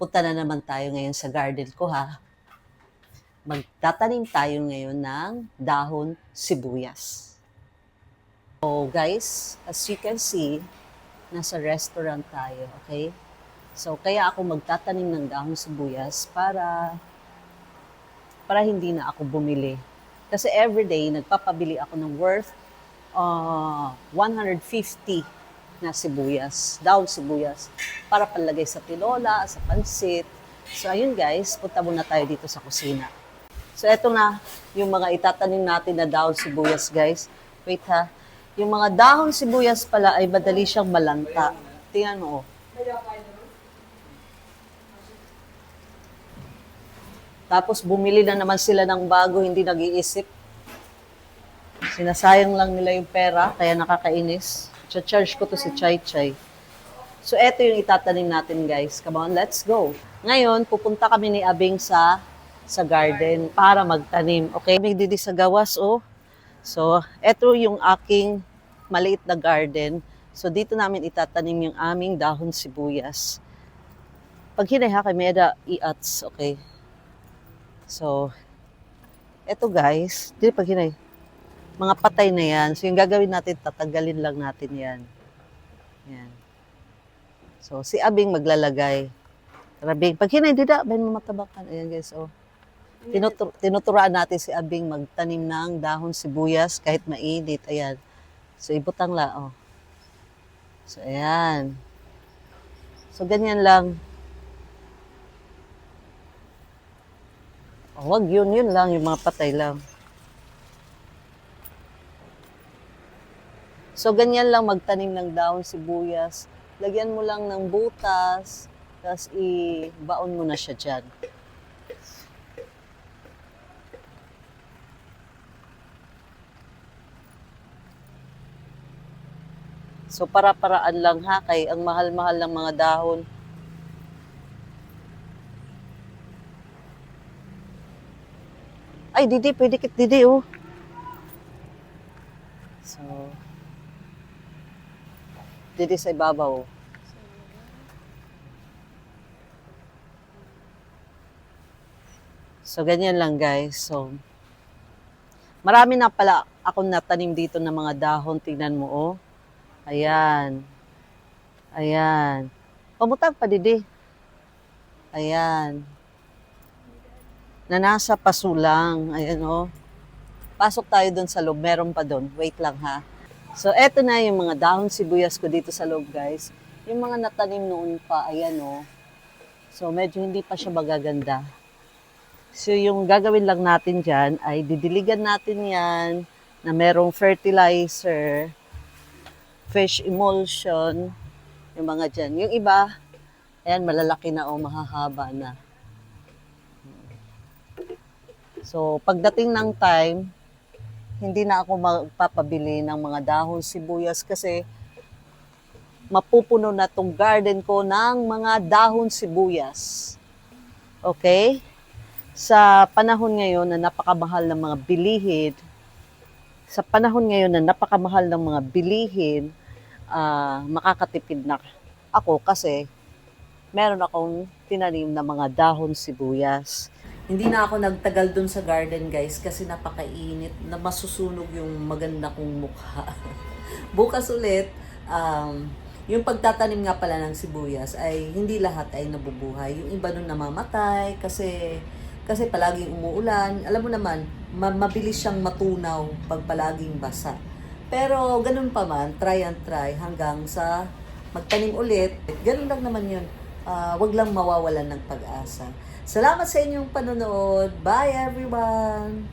punta na naman tayo ngayon sa garden ko ha. Magtatanim tayo ngayon ng dahon sibuyas. So guys, as you can see, nasa restaurant tayo, okay? So kaya ako magtatanim ng dahon sibuyas para para hindi na ako bumili. Kasi everyday nagpapabili ako ng worth uh, 150 na sibuyas, daon sibuyas, para palagay sa tinola, sa pansit. So ayun guys, punta muna tayo dito sa kusina. So eto na yung mga itatanim natin na daon sibuyas guys. Wait ha. Yung mga dahon sibuyas pala ay madali siyang malanta. Tingnan mo oh. Tapos bumili na naman sila ng bago, hindi nag-iisip. Sinasayang lang nila yung pera, kaya nakakainis. Cha-charge ko to si Chai Chai. So, eto yung itatanim natin, guys. Come on, let's go. Ngayon, pupunta kami ni Abing sa sa garden para magtanim. Okay? May didi sa gawas, oh. So, eto yung aking maliit na garden. So, dito namin itatanim yung aming dahon sibuyas. Pag hinay ha, kay Meda iats, okay? So, eto guys, di pag hinay, mga patay na yan. So, yung gagawin natin, tatanggalin lang natin yan. Yan. So, si Abing maglalagay. Rabing, pag hinay, di da, may matabakan. Ayan guys, oh. Tinutur tinuturaan natin si Abing magtanim ng dahon sibuyas kahit mainit. Ayan. So, ibutang la, oh. So, ayan. So, ganyan lang. Oh, wag yun, yun lang, yung mga patay lang. So, ganyan lang magtanim ng dahon sibuyas. Lagyan mo lang ng butas, tapos i-baon mo na siya dyan. So, para-paraan lang ha, kay ang mahal-mahal ng mga dahon. Ay, Didi, pwede kit Didi, oh. So, Didi sa ibabaw. So, ganyan lang, guys. So, marami na pala akong natanim dito ng mga dahon. Tingnan mo, oh. Ayan. Ayan. Pamutag pa, Didi. Ayan na nasa pasulang. Ayan o. Pasok tayo doon sa loob. Meron pa doon. Wait lang ha. So, eto na yung mga dahon sibuyas ko dito sa loob, guys. Yung mga natanim noon pa, ayan o. So, medyo hindi pa siya magaganda. So, yung gagawin lang natin dyan ay didiligan natin yan na merong fertilizer, fish emulsion, yung mga dyan. Yung iba, ayan, malalaki na o mahahaba na. So, pagdating ng time, hindi na ako magpapabili ng mga dahon sibuyas kasi mapupuno na tong garden ko ng mga dahon sibuyas. Okay? Sa panahon ngayon na napakamahal ng mga bilihin, sa panahon ngayon na napakamahal ng mga bilihin, ah, makakatipid na ako kasi meron akong tinanim na mga dahon sibuyas. Hindi na ako nagtagal dun sa garden guys kasi napakainit na masusunog yung maganda kong mukha. Bukas ulit, um, yung pagtatanim nga pala ng sibuyas ay hindi lahat ay nabubuhay. Yung iba nun namamatay kasi kasi palaging umuulan. Alam mo naman, ma- mabilis siyang matunaw pag palaging basa. Pero ganun pa man, try and try hanggang sa magtanim ulit. Ganun lang naman yun. Ah, wag lang mawawalan ng pag-asa. Salamat sa inyong panonood. Bye everyone!